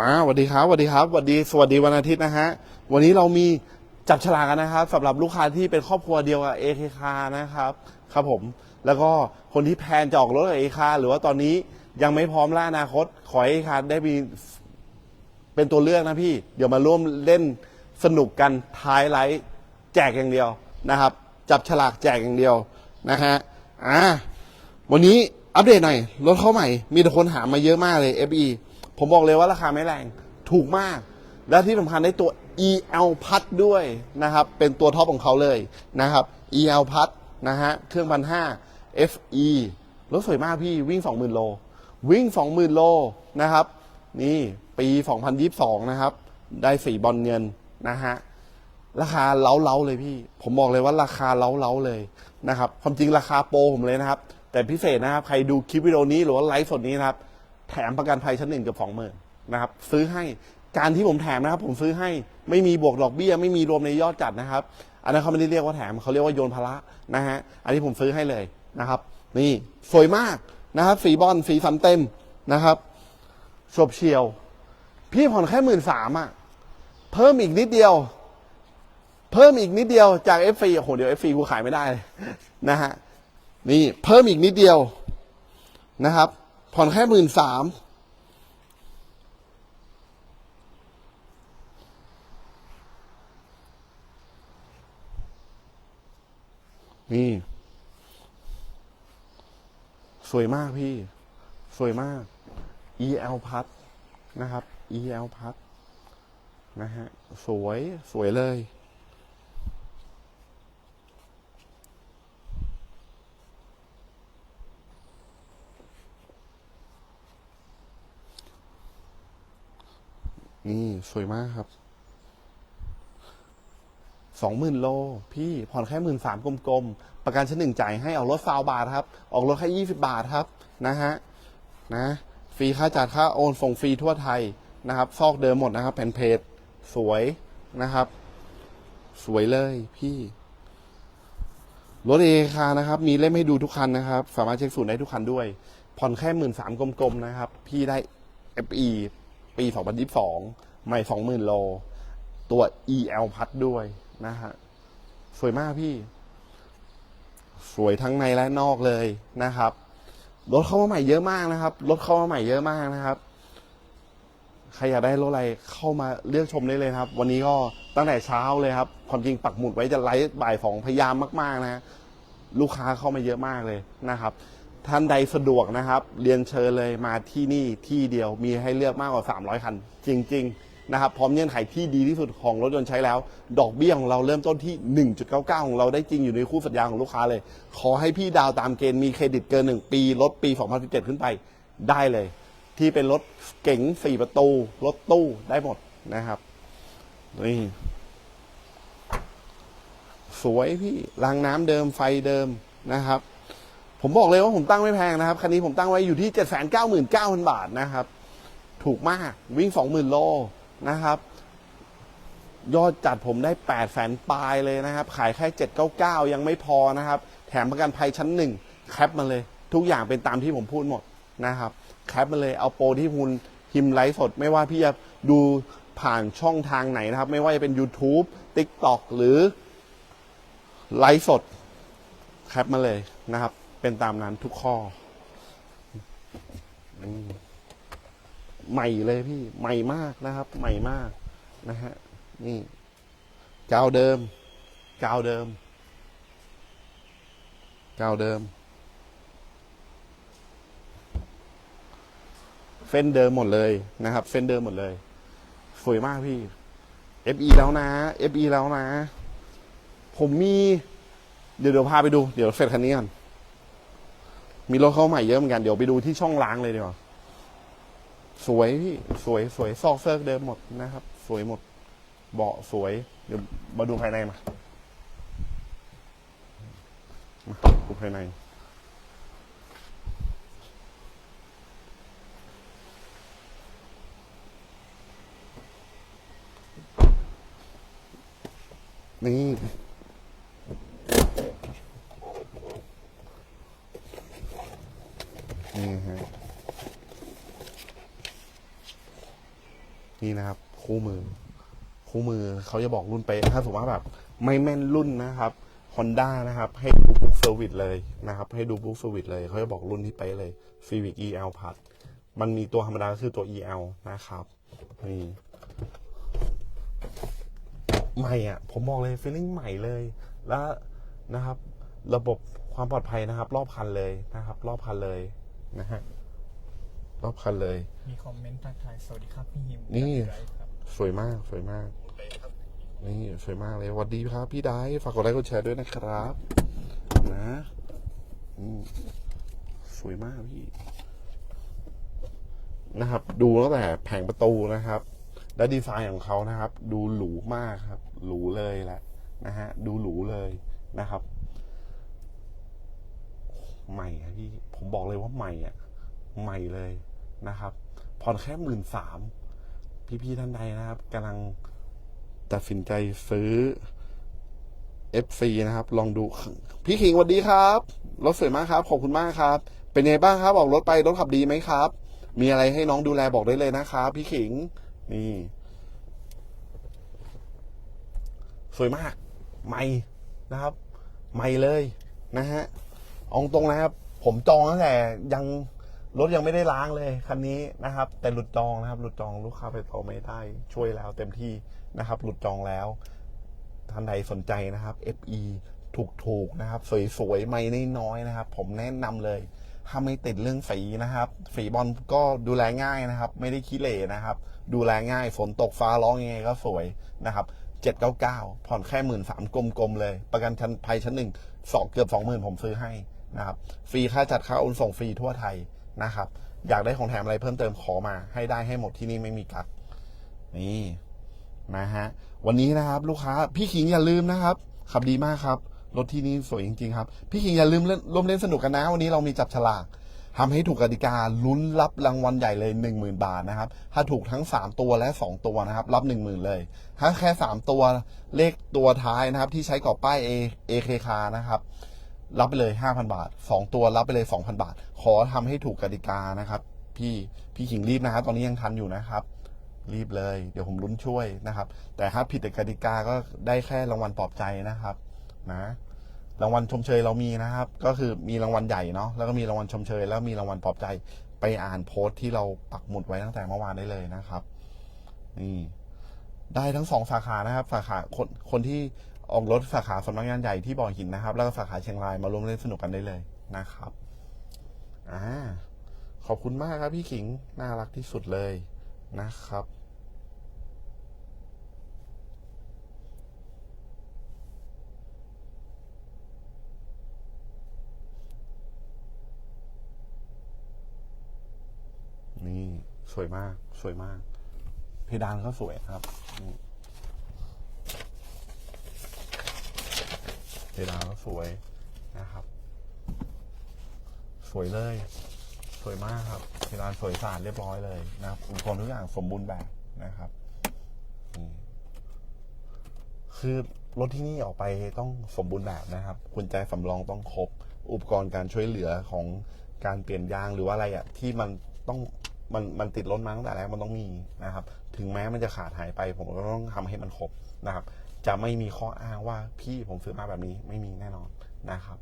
มาสวัสดีครับสวัสดีครับสวัสดีสวัสดีวันอาทิตย์นะฮะวันนี้เรามีจับฉลากกันนะครับสำหรับลูกค้าที่เป็นครอบครัวเดียวกับเอเคคานะครับครับผมแล้วก็คนที่แพลนจะออกรถกับเอคาหรือว่าตอนนี้ยังไม่พร้อมล่าอนาคต ขอให้เอคาได้มีเป็นตัวเลือกนะพี่ เดี๋ยวมาร่วมเล่นสนุกกันท้ายไลฟ์แจกอย่างเดียวนะครับ จับฉลากแจกอย่างเดียวนะฮะอ่าวันนี้อัปเดตหน่อยรถเข้าใหม่ มีแต่คนหามาเยอะมากเลย FE ผมบอกเลยว่าราคาไม่แรงถูกมาก และที่สำคัญได้ตัว EL พัดด้วยนะครับ เป็นตัวท็อปของเขาเลยนะครับ EL พัดนะฮะเครื่องพันห้า FE รถสวยมากพี่วิ่ง 20,000 โล วิ่ง 20,000 โลนะครับ นี่ปี 2022 นะครับ ได้สีบอลเงินนะฮะราคาเล้าๆเลยพี่ ผมบอกเลยว่าราคาเล้าๆเลยนะครับ ความจริงราคาโปรผมเลยนะครับ แต่พิเศษนะครับ ใครดูคลิปวิดีโอนี้หรือว่าไลฟ์สดนี้นะครับ แถมประกันภัยชั้นหนึ่งเกับสองหมื่นนะครับซื้อให้การที่ผมแถมนะครับ ผมซื้อให้ไม่มีบวกดอกเบี้ย ไม่มีรวมในยอดจัดนะครับ อันนั้นเขาไม่ได้เรียกว่าแถมเขาเรียกว่าโยนภาระนะฮะอันนี้ผมซื้อให้เลยนะครับ นี่สวยมากนะครับสีบอลสีสันเต็มนะครับชบเฉียว พี่ผ่อนแค่หมื่นสามอะเพิ่มอีกนิดเดียว เพิ่มอีกนิดเดียวจาก f อฟซีโอ้โหเดี๋ยว f อฟซีกูขายไม่ได้นะฮะนี่เพิ่มอีกนิดเดียวนะครับ ผ่อนแค่หมื่นสามนี่ สวยมากพี่ สวยมาก EL พัดนะครับ EL พัดนะฮะ สวย สวยเลย นี่สวยมากครับ สองหมื่นโล พี่ผ่อนแค่หมื่นสามกลมๆ ประกันชั้นหนึ่งจ่ายให้ออกรถซาวบาทครับ ออกรถแค่ยี่สิบาทครับ นะฮะ นะ ฟรีค่าจัดค่าโอนส่งฟรีทั่วไทยนะครับ ซอกเดิมหมดนะครับแผ่นเพจสวยนะครับ สวยเลยพี่รถเอคานะครับ มีเล่มให้ดูทุกคันนะครับ สามารถเช็คศูนย์ได้ทุกคันด้วย ผ่อนแค่หมื่นสามกลมๆนะครับ พี่ได้ FE ปี 2022 ใหม่ 20,000 โล ตัว EL พัดด้วยนะฮะ สวยมากพี่ สวยทั้งในและนอกเลยนะครับ รถเข้ามาใหม่เยอะมากนะครับ รถเข้ามาใหม่เยอะมากนะครับ ใครอยากได้รถอะไรเข้ามาเลือกชมได้เลยครับ วันนี้ก็ตั้งแต่เช้าเลยครับ ความจริงปักหมุดไว้จะไลฟ์บ่ายสองพยายามมาก ๆ นะฮะลูกค้าเข้ามาเยอะมากเลยนะครับ ท่านใดสะดวกนะครับ เรียนเชิญเลยมาที่นี่ที่เดียวมีให้เลือกมากกว่า 300 คัน จริง ๆ นะครับ พร้อมเงื่อนไขที่ดีที่สุดของรถยนต์ใช้แล้ว ดอกเบี้ยของเราเริ่มต้นที่ 1.99 ของเราได้จริงอยู่ในคู่สัญญาของลูกค้าเลย ขอให้พี่ดาวตามเกณฑ์มีเครดิตเกิน 1 ปีรถปี 2017 ขึ้นไปได้เลย ที่เป็นรถเก๋ง4 ประตู รถตู้ได้หมดนะครับนี่สวยพี่รางน้ำเดิมไฟเดิมนะครับ ผมบอกเลยว่าผมตั้งไม่แพงนะครับ คันนี้ผมตั้งไว้อยู่ที่ 799,000 บาทนะครับ ถูกมากวิ่ง 20,000 โลนะครับ ยอดจัดผมได้8แสนปลายเลยนะครับ ขายแค่ 799 ยังไม่พอนะครับ แถมประกันภัยชั้นหนึ่งแคปมาเลย ทุกอย่างเป็นตามที่ผมพูดหมดนะครับ แคปมาเลยเอาโปรที่คุณพิมพ์ไลฟ์สด ไม่ว่าพี่จะดูผ่านช่องทางไหนนะครับ ไม่ว่าจะเป็น YouTube TikTok หรือไลฟ์สดแคปมาเลยนะครับ เป็นตามนั้นทุกข้อใหม่เลยพี่ใหม่มากนะครับ ใหม่มากนะฮะนี่กาวเดิมกาวเดิมกาวเดิมเส้นเดิมหมดเลยนะครับเส้นเดิมหมดเลยสวยมากพี่ FE แล้วนะ FE แล้วนะ ผมมี เดี๋ยวเดี๋ยวพาไปดู เดี๋ยวเสร็จคันนี้ก่อน มีรถเข้าใหม่เยอะเหมือนกันเดี๋ยวไปดูที่ช่องล้างเลยดีกว่าสวยพี่สวยสวยซอกเซิร์กเดิมหมดนะครับ สวยหมด เบาะสวย เดี๋ยวมาดูภายในมามาดูภายในนี่ นี่ฮะนะครับ คู่มือ คู่มือเขาจะบอกรุ่นไปะถ้าสมมติว่าแบบ ไม่แม่นรุ่นนะครับ Honda นะครับ ให้ดูบุ๊กเซอร์วิสเลยนะครับ ให้ดูบุ๊กเซอร์วิสเลยเขาจะบอกรุ่นที่ไปะเลย Civic EL พัดมันมีตัวธรรมดาคือตัว EL นะครับนี่ใหม่อะ ผมบอกเลยฟีลลิ่งใหม่เลย แล้วนะครับ ระบบความปลอดภัยนะครับ รอบคันเลยนะครับ รอบคันเลย นะฮะรอบคันเลย มีคอมเมนต์ทักทายสวัสดีครับพี่ฮิมนี่ไลฟ์ครับสวยมากสวยมาก นี่สวยมากเลยสวัสดีครับ พี่ได้ฝากกดไลค์กดแชร์ด้วยนะครับ นะอืมสวยมากพี่ นะครับ ดูตั้งแต่แผงประตูนะครับ และดีไซน์ของเขานะครับ ดูหรูมากครับ หรูเลยแหละนะฮะ ดูหรูเลยนะครับ ใหม่อะพี่ผมบอกเลยว่าใหม่อะใหม่เลยนะครับผ่อนแค่หมื่นสามพี่ๆท่านใดนะครับกำลังตัดสินใจซื้อ FC นะครับ ลองดู พี่ขิงสวัสดีครับ รถสวยมากครับ ขอบคุณมากครับ เป็นไงบ้างครับ ออกรถไป รถขับดีไหมครับ มีอะไรให้น้องดูแลบอกได้เลยนะครับ พี่ขิง นี่ สวยมากใหม่นะครับใหม่เลยนะฮะ เองตรงนะครับ ผมจองตั้งแต่ยังรถยังไม่ได้ล้างเลยคันนี้นะครับ แต่หลุดจองนะครับ หลุดจองลูกค้าไปต่อไม่ได้ช่วยแล้วเต็มที่นะครับ หลุดจองแล้วท่านใดสนใจนะครับ FE ถูกๆนะครับ สวยๆไม่น้อยๆนะครับ ผมแนะนำเลยถ้าไม่ติดเรื่องสีนะครับสีบอลก็ดูแลง่ายนะครับ ไม่ได้ขี้เหร่นะครับ ดูแลง่ายฝนตกฟ้าร้องยังไงก็สวยนะครับ799ผ่อนแค่หมื่นสามกลมๆเลย ประกันชั้นภัยชั้นหนึ่งสองเกือบสองหมื่นผมซื้อให้ นะครับ ฟรีค่าจัดค่าโอนส่งฟรีทั่วไทยนะครับ อยากได้ของแถมอะไรเพิ่มเติมขอมาให้ได้ให้หมดที่นี่ไม่มีกักนี่นะฮะวันนี้นะครับลูกค้าพี่ขิงอย่าลืมนะครับ ขับดีมากครับ รถที่นี่สวยจริง ๆ ครับ พี่ขิงอย่าลืมเล่นร่วมเล่นสนุกกันนะ วันนี้เรามีจับฉลากทำให้ถูกกติกาลุ้นรับรางวัลใหญ่เลย 10,000 บาทนะครับ ถ้าถูกทั้ง 3 ตัวและ 2 ตัวนะครับ รับ 10,000 เลย ถ้าแค่ 3 ตัวเลขตัวท้ายนะครับ ที่ใช้กรอบป้าย A AKK นะครับ รับไปเลย 5,000 บาท 2 ตัวรับไปเลย 2,000 บาท ขอทำให้ถูกกติกานะครับ พี่พี่ขิงรีบนะครับตอนนี้ยังทันอยู่นะครับ รีบเลย เดี๋ยวผมลุ้นช่วยนะครับ แต่ถ้าผิดกติกาก็ได้แค่รางวัลปลอบใจนะครับนะรางวัลชมเชยเรามีนะครับ ก็คือมีรางวัลใหญ่เนาะแล้วก็มีรางวัลชมเชย แล้วมีรางวัลปลอบใจไปอ่านโพสต์ที่เราปักหมุดไว้ตั้งแต่เมื่อวานได้เลยนะครับนี่ได้ทั้งสองสาขานะครับ สาขาคนคนที่ ออกรถสาขาสำนักงานใหญ่ที่บ่อหินนะครับ แล้วก็สาขาเชียงรายมาร่วมเล่นสนุกกันได้เลยนะครับอ่าขอบคุณมากครับพี่ขิง น่ารักที่สุดเลยนะครับ นี่ สวยมาก สวยมาก เพดานก็สวยครับนี่เพ ดานก็สวยนะครับ สวยเลย สวยมากครับเพดานสวยสะอาดเรียบร้อยเลยนะครับอุปกรณ์ทุกอย่างสมบูรณ์แบบนะครับคือรถที่นี่ออกไปต้องสมบูรณ์แบบนะครับกุญแจสำรองต้องครบ อุปกรณ์การช่วยเหลือของการเปลี่ยนยางหรือว่าอะไรอะที่มันต้องมันมันติดรถมาตั้งแต่แรกมันต้องมีนะครับ ถึงแม้มันจะขาดหายไป ผมก็ต้องทำให้มันครบนะครับ จะไม่มีข้ออ้างว่าพี่ผมซื้อมาแบบนี้ไม่มีแน่นอนนะครับ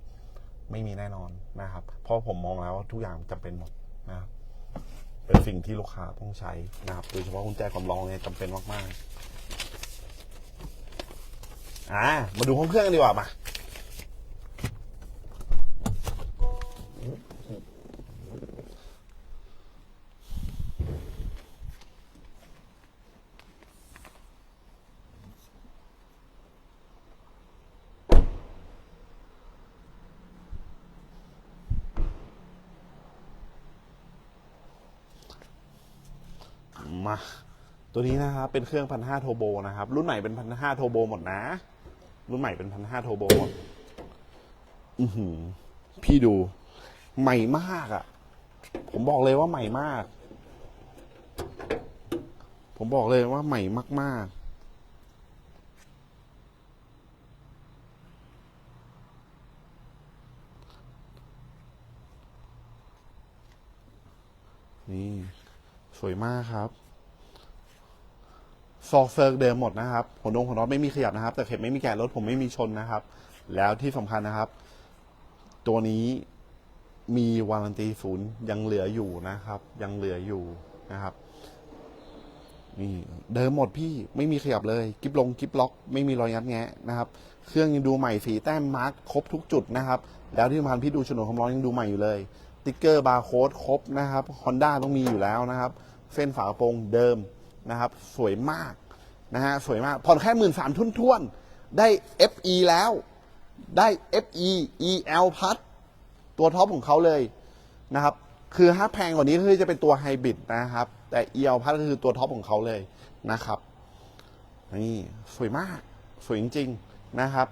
ไม่มีแน่นอนนะครับ เพราะผมมองแล้วทุกอย่างจำเป็นหมดนะครับเป็นสิ่งที่ลูกค้าต้องใช้นะครับโดยเฉพาะกุญแจสำรองเนี่ยจำเป็นมากๆอ่ามาดูห้องเครื่องกันดีกว่ามา มา ตัวนี้นะครับเป็นเครื่องพันห้าโทโบนะครับ รุ่นใหม่เป็นพันห้าโทโบหมดนะ รุ่นใหม่เป็นพันห้าโทโบหมดอือหือพี่ดู ใหม่มากอะ่ะ ผมบอกเลยว่าใหม่มาก ผมบอกเลยว่าใหม่มาก ๆนี่ สวยมากครับ ซอกเซิร์กเดิมหมดนะครับหัวนงหัวน็อตไม่มีขยับนะครับ แต่เข็มไม่มีแกะรถผมไม่มีชนนะครับ แล้วที่สำคัญนะครับ ตัวนี้มีวารันตีศูนย์ยังเหลืออยู่นะครับ ยังเหลืออยู่นะครับนี่เดิมหมดพี่ไม่มีขยับเลยกิบลงกิบล็อก ไม่มีรอยงัดแงะนะครับ เครื่องยังดูใหม่สีแต้มมาร์คครบทุกจุดนะครับ แล้วที่สำคัญพี่ดูฉนดความร้อนยังดูใหม่อยู่เลยติ๊กเกอร์บาร์โค้ดครบนะครับฮอนด้าต้องมีอยู่แล้วนะครับ เส้นฝากระโปรงเดิม นะครับ สวยมากนะฮะสวยมากผ่อนแค่หมื่นสามทุ่นท่วนได้ FE แล้วได้ FE EL พัดตัวท็อปของเขาเลยนะครับ คือถ้าแพงกว่านี้คือจะเป็นตัวไฮบริดนะครับ แต่ EL พัดก็คือตัวท็อปของเขาเลยนะครับนี่สวยมากสวยจริง ๆนะครับ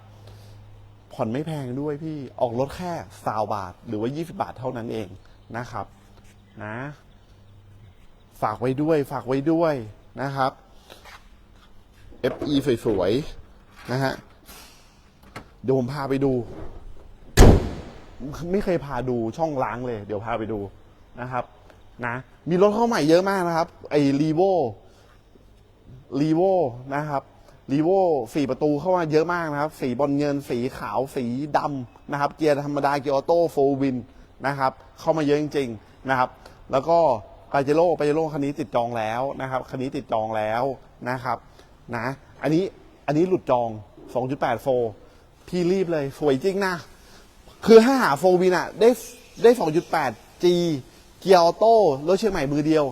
ผ่อนไม่แพงด้วยพี่ออกรถแค่สาวบาท หรือว่า 20 บาทเท่านั้นเองนะครับนะ ฝากไว้ด้วย ฝากไว้ด้วย นะครับ FE สวยๆนะฮะเดี๋ยวผมพาไปดู ไม่เคยพาดูช่องล้างเลย เดี๋ยวพาไปดูนะครับนะมีรถเข้าใหม่เยอะมากนะครับ ไอ้รีโวรีโวนะครับรีโวสี่ประตูเข้ามาเยอะมากนะครับ สีบอลเงิน สีขาว สีดำนะครับ เกียร์ธรรมดา เกียร์ออโต้โฟวินนะครับ เข้ามาเยอะจริง ๆ นะครับ แล้วก็ ปาเจโร่ปาเจโร่คันนี้ติดจองแล้วนะครับคันนี้ติดจองแล้วนะครับนะอันนี้อันนี้หลุดจอง 2.8โฟพี่รีบเลยสวยจริงนะ คือถ้าหาโฟวินอะได้ได้ 2.8 G เกียร์ออโต้รถเชียงใหม่มือเดียว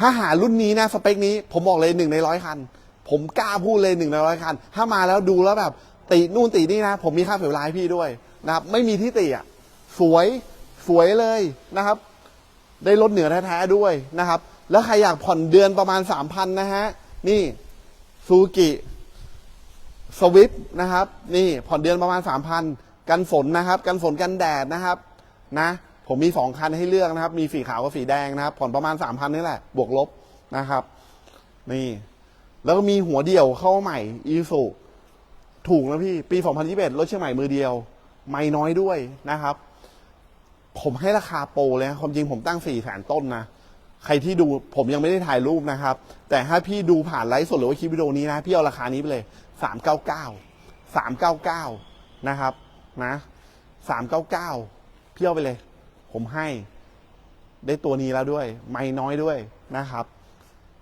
ถ้าหารุ่นนี้นะ สเปคนี้ผมบอกเลยหนึ่งในร้อยคัน ผมกล้าพูดเลยหนึ่งในร้อยคัน ถ้ามาแล้วดูแล้วแบบ ตินู่นตินี่นะ ผมมีค่าเสียเวลาให้พี่ด้วยนะครับ ไม่มีที่ติอะสวยสวยเลยนะครับ ได้รถเหนือแท้ๆด้วยนะครับ แล้วใครอยากผ่อนเดือนประมาณ3,000นะฮะ นี่ซูกิสวิฟนะครับ นี่ผ่อนเดือนประมาณ3,000กันฝนนะครับ กันฝนกันแดดนะครับ นะ ผมมี2คันให้เลือกนะครับ มีสีขาวกับสีแดงนะครับ ผ่อนประมาณ3,000นี่แหละ บวกลบนะครับ นี่ แล้วก็มีหัวเดี่ยวเข้ามาใหม่อีสุถูกนะพี่ ปี 2021รถเชียงใหม่มือเดียว ไม่น้อยด้วยนะครับ ผมให้ราคาโปรเลยนะความจริงผมตั้ง4ี่แสนต้นนะใครที่ดูผมยังไม่ได้ถ่ายรูปนะครับ แต่ถ้าพี่ดูผ่านไลฟ์สดหรือว่าคลิปวิดีโอนี้นะ พี่เอาราคานี้ไปเลยสามเก้าเก้าสามเก้าเก้านะครับนะสามเก้าเก้าพี่เอาไปเลย ผมให้ ได้ตัวนี้แล้วด้วย ไม่น้อยด้วยนะครับ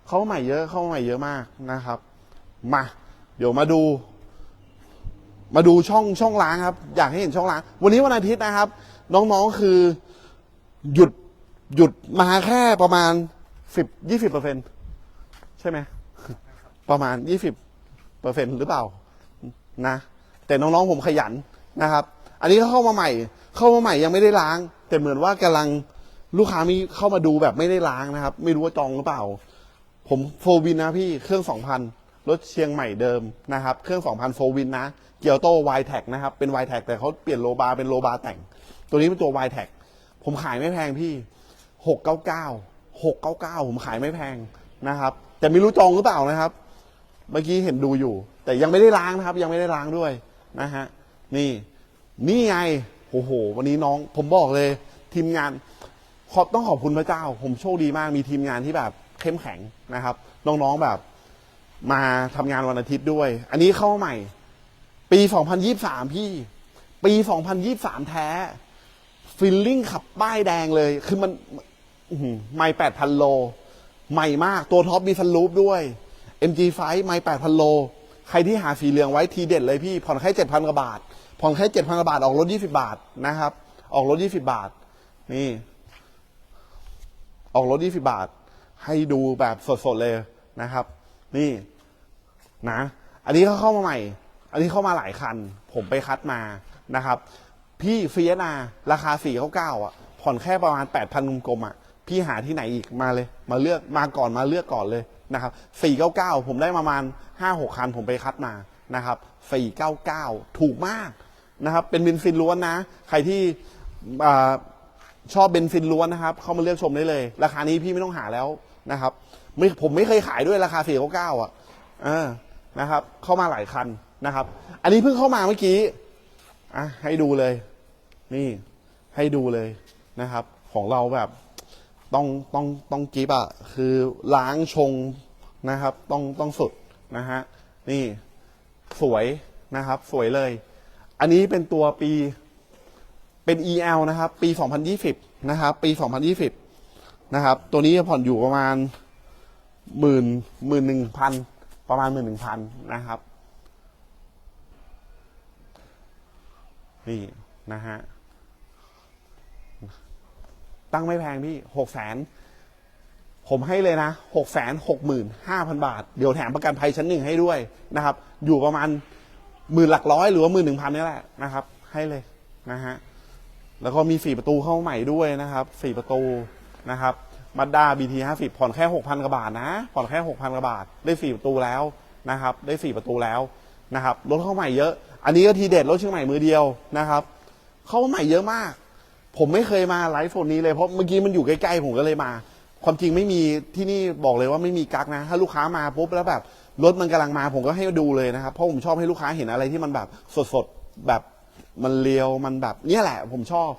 เข้าใหม่เยอะเข้าใหม่เยอะมากนะครับ มา เดี๋ยวมาดู มาดูช่องช่องล้างครับ อยากให้เห็นช่องล้าง วันนี้วันอาทิตย์นะครับ น้องๆคือหยุดหยุดมาแค่ประมาณสิบยี่สิบเปอร์เซ็นใช่ไหมประมาณยี่สิบเปอร์เซ็นหรือเปล่านะ แต่น้องๆผมขยันนะครับ อันนี้เขาเข้ามาใหม่ เข้ามาใหม่ยังไม่ได้ล้าง แต่เหมือนว่ากำลังลูกค้ามีเข้ามาดูแบบไม่ได้ล้างนะครับ ไม่รู้ว่าจองหรือเปล่า ผมโฟวินนะพี่เครื่อง2,000รถเชียงใหม่เดิมนะครับ เครื่อง2,000โฟวินนะเกียวโต้วแท็กนะครับ เป็นไวแท็กแต่เขาเปลี่ยนโลบาร์เป็นโลบาร์แต่ง ตัวนี้เป็นตัววายแท็กผมขายไม่แพงพี่ 699 699 ผมขายไม่แพงนะครับ แต่ไม่รู้จองหรือเปล่านะครับ เมื่อกี้เห็นดูอยู่ แต่ยังไม่ได้ล้างนะครับ ยังไม่ได้ล้างด้วยนะฮะนี่นี่ไงโอ้โห วันนี้น้องผมบอกเลย ทีมงานขอบต้องขอบคุณพระเจ้า ผมโชคดีมากมีทีมงานที่แบบเข้มแข็งนะครับ น้องๆแบบมาทำงานวันอาทิตย์ด้วย อันนี้เข้ามาใหม่ ปี 2023 พี่ ปี 2023 แท้ ฟิลลิ่งขับป้ายแดงเลย คือมันอื้อหือไม่แปดพันโล ใหม่มาก ตัวท็อปมีฟันลูปด้วย MG5 ไม่แปดพันโล ใครที่หาสีเหลืองไว้ทีเด็ดเลยพี่ ผ่อนแค่เจ็ดพันกว่าบาท ผ่อนแค่เจ็ดพันกว่าบาท ออกรถยี่สิบาทนะครับ ออกรถยี่สิบาท นี่ ออกรถยี่สิบาท ให้ดูแบบสดๆเลยนะครับ นี่ นะ อันนี้เขาเข้ามาใหม่ อันนี้เข้ามาหลายคัน ผมไปคัดมานะครับ พี่เฟียนา ราคาสี่เก้าเก้าอะ ผ่อนแค่ประมาณแปดพันกลมๆอะ พี่หาที่ไหนอีกมาเลย มาเลือกมาก่อนมาเลือกก่อนเลยนะครับสี่เก้าเก้าผมได้ประมาณห้าหกคันผมไปคัดมานะครับสี่เก้าเก้าถูกมากนะครับ เป็นเบนซินล้วนนะ ใครที่ชอบเบนซินล้วนนะครับ เข้ามาเลือกชมได้เลย ราคานี้พี่ไม่ต้องหาแล้วนะครับไม่ผมไม่เคยขายด้วยราคาสี่เก้าอะเออนะครับ เข้ามาหลายคันนะครับ อันนี้เพิ่งเข้ามาเมื่อกี้อะให้ดูเลย นี่ให้ดูเลยนะครับ ของเราแบบต้องต้องต้องกิฟอะคือล้างชงนะครับ ต้องต้องสุดนะฮะนี่สวยนะครับ สวยเลย อันนี้เป็นตัวปีเป็น EL นะครับ ปี 2020 นะครับ ปี 2020 นะครับ ตัวนี้ผ่อนอยู่ประมาณหมื่นหมื่นหนึ่งพันประมาณหมื่นหนึ่งพันนะครับ นี่นะฮะ ตั้งไม่แพงพี่หกแสนผมให้เลยนะหกแสนหกหมื่นห้าพันบาท เดี๋ยวแถมประกันภัยชั้นหนึ่งให้ด้วยนะครับ อยู่ประมาณหมื่นหลักร้อยหรือว่าหมื่นหนึ่งพันนี่แหละนะครับ ให้เลยนะฮะ แล้วก็มีสี่ประตูเข้าใหม่ด้วยนะครับสี่ประตูนะครับมาด้าบีทีห้าสิบผ่อนแค่หกพันกว่าบาทนะ ผ่อนแค่หกพันกว่าบาท ได้สี่ประตูแล้วนะครับ ได้สี่ประตูแล้วนะครับ รถเข้าใหม่เยอะ อันนี้ก็ทีเด็ดรถเชียงใหม่มือเดียวนะครับ เข้ามาใหม่เยอะมาก ผมไม่เคยมาไลฟ์โซนนี้เลยเพราะเมื่อกี้มันอยู่ใกล้ๆผมก็เลยมา ความจริงไม่มีที่นี่บอกเลยว่าไม่มีกักนะ ถ้าลูกค้ามาปุ๊บแล้วแบบรถมันกำลังมาผมก็ให้ดูเลยนะครับเพราะผมชอบให้ลูกค้าเห็นอะไรที่มันแบบสดๆแบบมันเลียวมันแบบเนี่ยแหละ ผมชอบ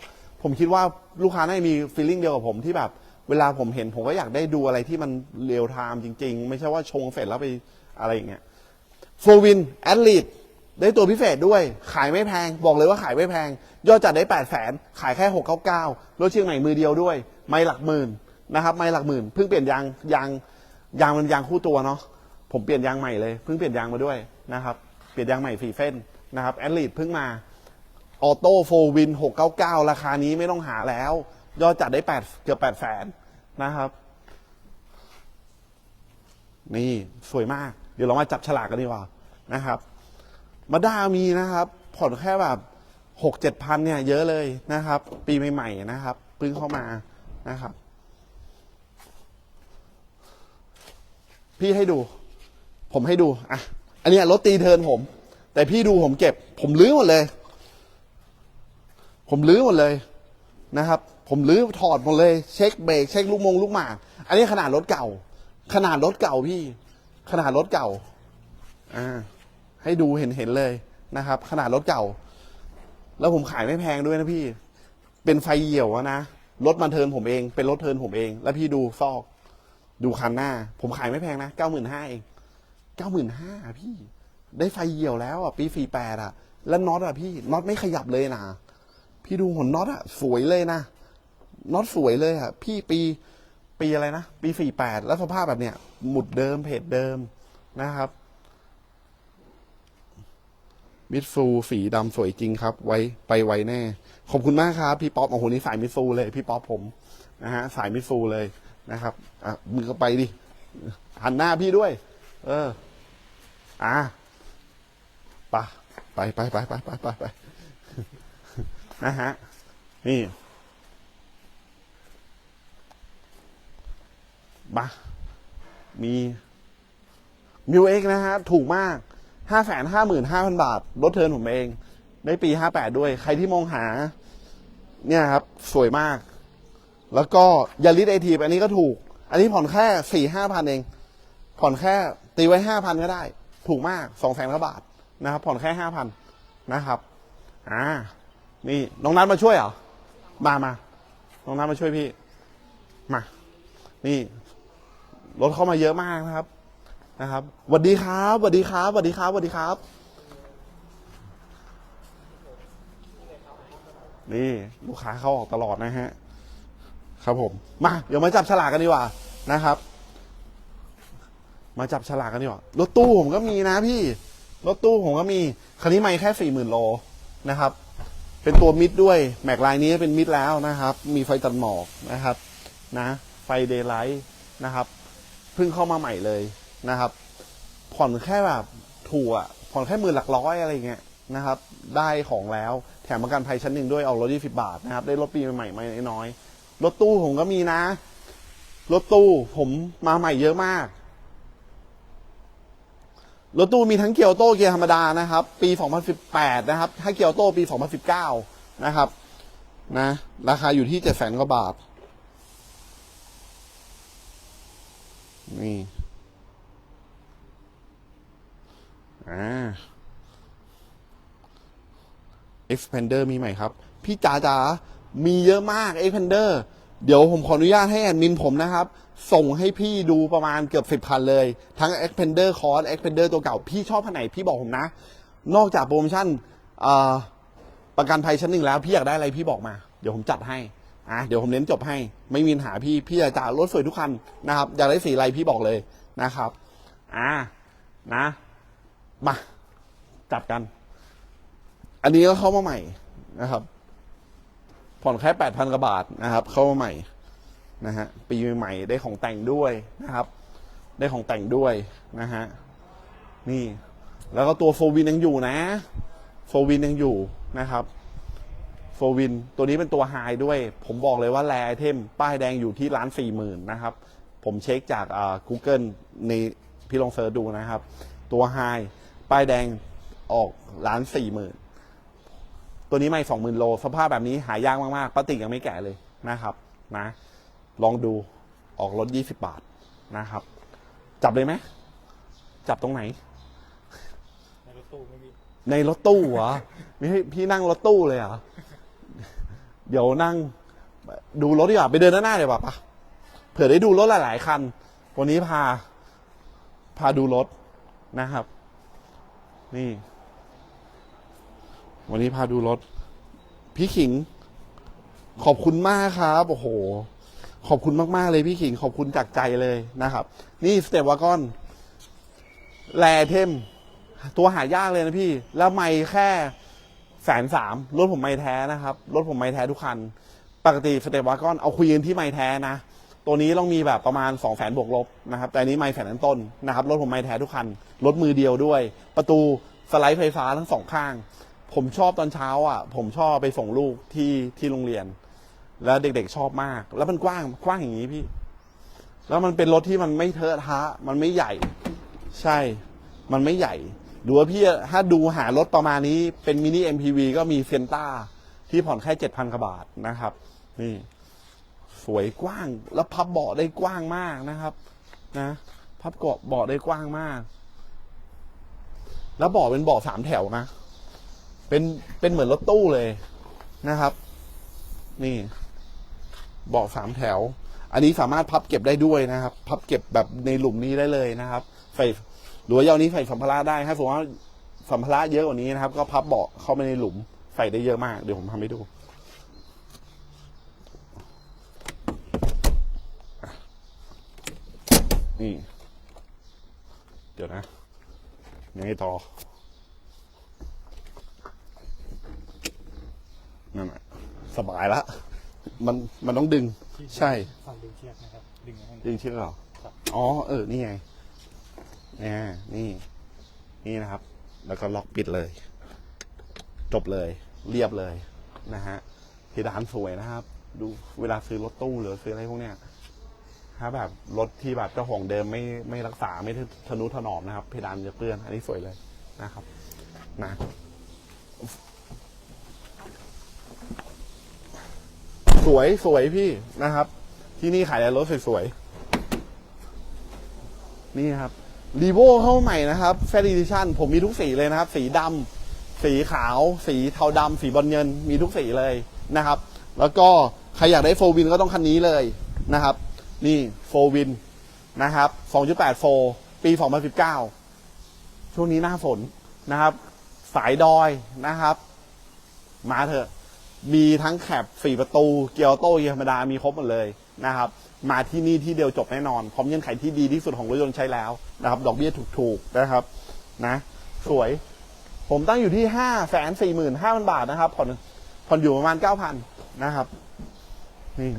ผมคิดว่าลูกค้าน่าจะมีฟีลลิ่งเดียวกับผมที่แบบเวลาผมเห็นผมก็อยากได้ดูอะไรที่มันเรียลไทม์จริง ๆ ไม่ใช่ว่าชงเสร็จแล้วไปอะไรอย่างเงี้ยโฟวินแอดลีด ได้ตัวพิเศษด้วย ขายไม่แพง บอกเลยว่าขายไม่แพง ยอดจัดได้8 0 0แสนขายแค่ 699รถเชียงใหม่มือเดียวด้วย ไม่หลักหมื่นนะครับ ไม่หลักหมื่น เพิ่งเปลี่ยนยางยางยางมันยางคู่ตัวเนาะ ผมเปลี่ยนยางใหม่เลย เพิ่งเปลี่ยนยางมาด้วยนะครับ เปลี่ยนยางใหม่ฟรีเส้นนะครับแอดลีดเพิ่งมา ออโต้โฟวิน699 ราคานี้ไม่ต้องหาแล้ว ยอดจัดได้8เกือบ8 0 0แสนนะครับ นี่สวยมาก เดี๋ยวเรามาจับฉลากกันดีกว่านะครับ มาด้ามีนะครับ ผ่อนแค่แบบหกเจ็ดพันเนี่ยเยอะเลยนะครับ ปีใหม่ๆนะครับเพิ่งเข้ามานะครับ พี่ให้ดู ผมให้ดูอะอันนี้รถตีเทินผม แต่พี่ดูผมเก็บ ผมลื้อหมดเลย ผมลื้อหมดเลยนะครับ ผมลื้อถอดหมดเลย เช็คเบรกเช็คลูกมงลูกหมากอันนี้ขนาดรถเก่า ขนาดรถเก่าพี่ ขนาดรถเก่า อ่า ให้ดูเห็นเห็นเลยนะครับ ขนาดรถเก่า แล้วผมขายไม่แพงด้วยนะพี่ เป็นไฟเหี่ยวนะรถมันเทินผมเอง เป็นรถเทินผมเอง แล้วพี่ดูซอก ดูคันหน้า ผมขายไม่แพงนะเก้าหมื่นห้าเองเก้าหมื่นห้าพี่ ได้ไฟเหี่ยวแล้วอะปีสี่แปดอะ แล้วน็อตอะพี่น็อตไม่ขยับเลยนะพี่ดูหัวน็อตอะสวยเลยนะน็อตสวยเลยอะ พี่ปีปีอะไรนะ ปีสี่แปดแล้วสภาพแบบเนี้ยหมุดเดิมเพจเดิมนะครับ มิดฟูสีดำสวยจริงครับ ไว้ไปไวแน่ ขอบคุณมากครับ พี่ป๊อปโอ้โหนี่สายมิดฟูเลย พี่ป๊อปผมนะฮะสายมิดฟูเลยนะครับอะมือก็ไปดิหันหน้าพี่ด้วย เออ อะปะไปไปไปไปไปไปไปนะฮะนี่มามีมิวเอ็กนะฮะ ถูกมาก ห้าแสนห้าหมื่นห้าพันบาท รถเทินผมเองได้ปีห้าแปดด้วย ใครที่มองหา เนี่ยครับ สวยมาก แล้วก็ยาริสไอทีอันนี้ก็ถูก อันนี้ผ่อนแค่สี่ห้าพันเอง ผ่อนแค่ตีไว้ห้าพันก็ได้ ถูกมากสองแสนกว่าบาทนะครับ ผ่อนแค่ห้าพันนะครับ อ่า นี่น้องนัทมาช่วยเหรอ มามา น้องนัทมาช่วยพี่ มา นี่ รถเข้ามาเยอะมากนะครับ นะครับสวัสดีครับสวัสดีครับสวัสดีครับสวัสดีครับ นี่ลูกค้าเข้าออกตลอดนะฮะ ครับผม มาเดี๋ยวมาจับฉลากกันดีกว่านะครับ มาจับฉลากกันดีกว่ารถตู้ผมก็มีนะพี่ รถตู้ผมก็มี คันนี้ไม่แค่สี่หมื่นโลนะครับ เป็นตัวมิดด้วย แม็กไลน์นี้เป็นมิดแล้วนะครับ มีไฟตัดหมอกนะครับ นะ ไฟเดย์ไลท์นะครับ เพิ่งเข้ามาใหม่เลย นะครับ ผ่อนแค่แบบถูกอะผ่อนแค่หมื่นหลักร้อยอะไรเงี้ยนะครับ ได้ของแล้วแถมประกันภัยชั้นหนึ่งด้วยออกรถยี่สิบาทนะครับ ได้รถปีใหม่ๆมาน้อยรถตู้ผมก็มีนะ รถตู้ผมมาใหม่เยอะมาก รถตู้มีทั้งเกียร์โตเกียร์ธรรมดานะครับ ปี 2018 นะครับ ถ้าเกียร์โตปี 2019 นะครับ นะ ราคาอยู่ที่7 0 0 0 0กว่าบาท นี่ อ่า Expander มีไหมครับ พี่จ๋าจ๋ามีเยอะมาก Expander เดี๋ยวผมขออนุญาตให้แอดมินผมนะครับ ส่งให้พี่ดูประมาณเกือบสิบคันเลย ทั้ง Expander Cross Expander ตัวเก่า พี่ชอบคันไหนพี่บอกผมนะ นอกจากโปรโมชั่นประกันภัยชั้นหนึ่งแล้ว พี่อยากได้อะไรพี่บอกมา เดี๋ยวผมจัดให้อะเดี๋ยวผมเน้นจบให้ ไม่มีปัญหาพี่ พี่จะจ่ายรถสวยทุกคันนะครับ อยากได้สีอะไรพี่บอกเลยนะครับ อ่า นะ มาจัดกัน อันนี้ก็เข้ามาใหม่นะครับ ผ่อนแค่แปดพันกว่าบาทนะครับ เข้ามาใหม่นะฮะปีใหม่ได้ของแต่งด้วยนะครับ ได้ของแต่งด้วยนะฮะนี่ แล้วก็ตัวโฟวินยังอยู่นะโฟวินยังอยู่นะครับโฟวินตัวนี้เป็นตัวไฮด้วย ผมบอกเลยว่าแรไอเทม ป้ายแดงอยู่ที่ล้านสี่หมื่นนะครับ ผมเช็คจากอ่า Google ในพี่ลองเซิร์ชดูนะครับ ตัวไฮ ป้ายแดงออกล้านสี่หมื่นตัวนี้ไม่สองหมื่นโล สภาพแบบนี้หายากมากๆปาติกยังไม่แก่เลยนะครับนะ ลองดูออกรถยี่สิบบาทนะครับ จับเลยไหมจับตรงไหน ในรถตู้ไม่มีในรถตู้เหรอไม่ให้พี่นั่งรถตู้เลยเหรอเดี๋ยวนั่ง ดูรถดีกว่าไปเดินด้าหน้าเดี๋ยวาปะเผื่อได้ดูรถหลาย ๆ คัน วันนี้พา พาดูรถนะครับ นี่ วันนี้พาดูรถ พี่ขิง ขอบคุณมากครับ โอ้โห ขอบคุณมาก ๆ เลยพี่ขิง ขอบคุณจากใจเลยนะครับ นี่สเตปวากอนแรเทม ตัวหายากเลยนะพี่ แล้วไม่แค่แสนสามรถผมไม่แท้นะครับ รถผมไม่แท้ทุกคัน ปกติสเตปวากอนเอาคุยกันที่ไม่แท้นะ ตัวนี้ต้องมีแบบประมาณ 2 0 0แสนบวกลบนะครับ แต่อันนี้ไม่แสนต้นนะครับ รถผมไม่แท้ทุกคัน รถมือเดียวด้วย ประตูสไลด์ไฟฟ้าทั้งสองข้าง ผมชอบตอนเช้าอะ ผมชอบไปส่งลูกที่ที่โรงเรียน แล้วเด็กๆชอบมาก แล้วมันกว้างกว้างอย่างนี้พี่ แล้วมันเป็นรถที่มันไม่เทอะทะ มันไม่ใหญ่ ใช่ มันไม่ใหญ่ดูว่าพี่ถ้าดูหารถประมาณนี้เป็นมินิ MPV ก็มีเซนต้าที่ผ่อนแค่เจ็ดพันกว่าบาทนะครับ นี่ สวยกว้าง แล้วพับเบาะได้กว้างมากนะครับ นะ พับเกาะเบาะได้กว้างมาก แล้วเบาะเป็นเบาะสามแถวนะ เป็นเป็นเหมือนรถตู้เลยนะครับ นี่เบาะสามแถว อันนี้สามารถพับเก็บได้ด้วยนะครับ พับเก็บแบบในหลุมนี้ได้เลยนะครับ ใส่หรือว่ายานี้ใส่สัมภาระได้ถ้าสมมติว่าสัมภาระเยอะกว่านี้นะครับ ก็พับเบาะเข้าไปในหลุมใส่ได้เยอะมาก เดี๋ยวผมทำให้ดู นี่ เดี๋ยวนะยังไงต่อ นั่นแหละสบายละ มัน มันต้องดึง ใช่ฝั่งดึงเชือกนะครับ ดึงให้ ดึงเชือกเหรอครับอ๋อ เออ นี่ไงนี่นี่ นี่นะครับ แล้วก็ล็อกปิดเลย จบเลย เรียบเลย นะฮะเพดานสวยนะครับ ดู เวลาซื้อรถตู้หรือซื้ออะไรพวกเนี้ย ถ้าแบบรถที่แบบเจ้าของเดิมไม่ไม่รักษาไม่ทะนุถนอมนะครับ เพดานจะเปื้อน อันนี้สวยเลยนะครับนะสวยสวยพี่นะครับ ที่นี่ขายแต่รถสวยๆนี่ครับรีโวเข้าใหม่นะครับแฟร์ดิชั่นผมมีทุกสีเลยนะครับ สีดำสีขาว สีเทาดำสีบอลเงินมีทุกสีเลยนะครับ แล้วก็ใครอยากได้โฟวินก็ต้องคันนี้เลยนะครับ นี่โฟวินนะครับ 2.8โฟปี 2019 ช่วงนี้หน้าฝนนะครับ สายดอยนะครับ มาเถอะ มีทั้งแคบสี่ประตู เกียร์ออโต้เกียร์ธรรมดา มีครบหมดเลยนะครับ มาที่นี่ที่เดียวจบแน่นอน พร้อมเงื่อนไขที่ดีที่สุดของรถยนต์ใช้แล้วนะครับ ดอกเบี้ยถูกๆนะครับ นะ สวย ผมตั้งอยู่ที่ห้าแสนสี่หมื่นห้าพันบาทนะครับ ผ่อนผ่อนอยู่ประมาณเก้าพันนะครับ นี่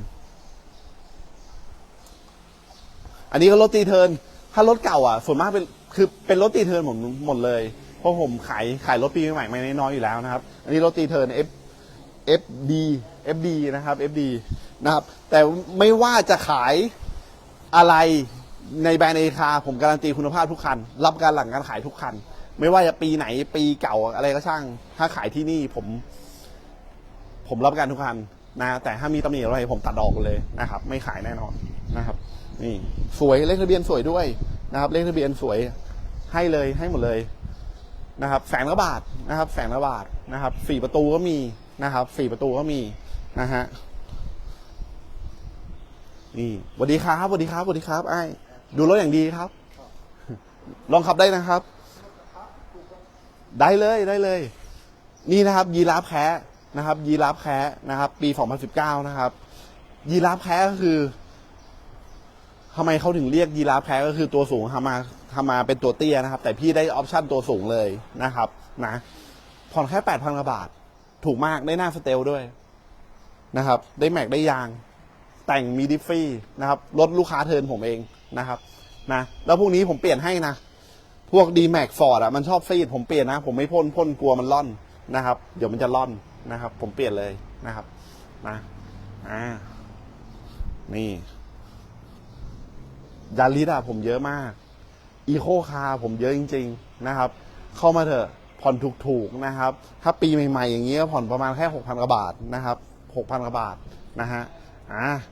อันนี้ก็รถตีเทิร์นถ้ารถเก่าอะส่วนมากเป็นคือเป็นรถตีเทิร์นผมหมดเลย เพราะผมขายขายรถปีใหม่ไม่น้อยอยู่แล้วนะครับ อันนี้รถตีเทิร์น F FD FD นะครับ FD นะครับแต่ไม่ว่าจะขายอะไรในแบรนด์เอคาผมการันตีคุณภาพทุกคัน รับการหลังการขายทุกคัน ไม่ว่าจะปีไหนปีเก่าอะไรก็ช่าง ถ้าขายที่นี่ผม ผมรับประกันทุกคันนะแต่ถ้ามีตำหนิอะไรผมตัดออกเลยนะครับ ไม่ขายแน่นอนนะครับ นี่สวยเลขทะเบียนสวยด้วยนะครับ เลขทะเบียนสวยให้เลยให้หมดเลยนะครับแสนกว่าบาทนะครับ แสนกว่าบาทนะครับสี่ประตูก็มีนะครับสี่ประตูก็มีนะฮะนี่สวัสดีครับสวัสดีครับสวัสดีครับ ไอ้ดูรถอย่างดีครับ ลองขับได้นะครับ ได้เลยได้เลย นี่นะครับ ยีราฟแคะนะครับ ยีราฟแคะนะครับ ปี 2019 นะครับ ยีราฟแคะก็คือ ทำไมเขาถึงเรียกยีราฟแคะก็คือตัวสูงทำมาทำมาเป็นตัวเตี้ยนะครับ แต่พี่ได้ออปชั่นตัวสูงเลยนะครับ นะผ่อนแค่8,000กว่าบาท ถูกมากได้หน้าสเตลด้วยนะครับ ได้แม็กได้ยาง แต่งมีดิฟฟี่นะครับรถลูกค้าเทินผมเองนะครับ นะ แล้วพวกนี้ผมเปลี่ยนให้นะ พวกดีแม็กฟอร์ดอะมันชอบซีดผมเปลี่ยนนะ ผมไม่พ่นพ่นกลัวมันล่อนนะครับ เดี๋ยวมันจะล่อนนะครับ ผมเปลี่ยนเลยนะครับ นะ อ่า นี่ ยาริสอะผมเยอะมากอีโคคาผมเยอะจริง ๆนะครับ เข้ามาเถอะผ่อนถูกๆนะครับ ถ้าปีใหม่ๆอย่างนี้ก็ผ่อนประมาณแค่หกพันกว่าบาทนะครับหกพันกว่าบาทนะฮะอ่า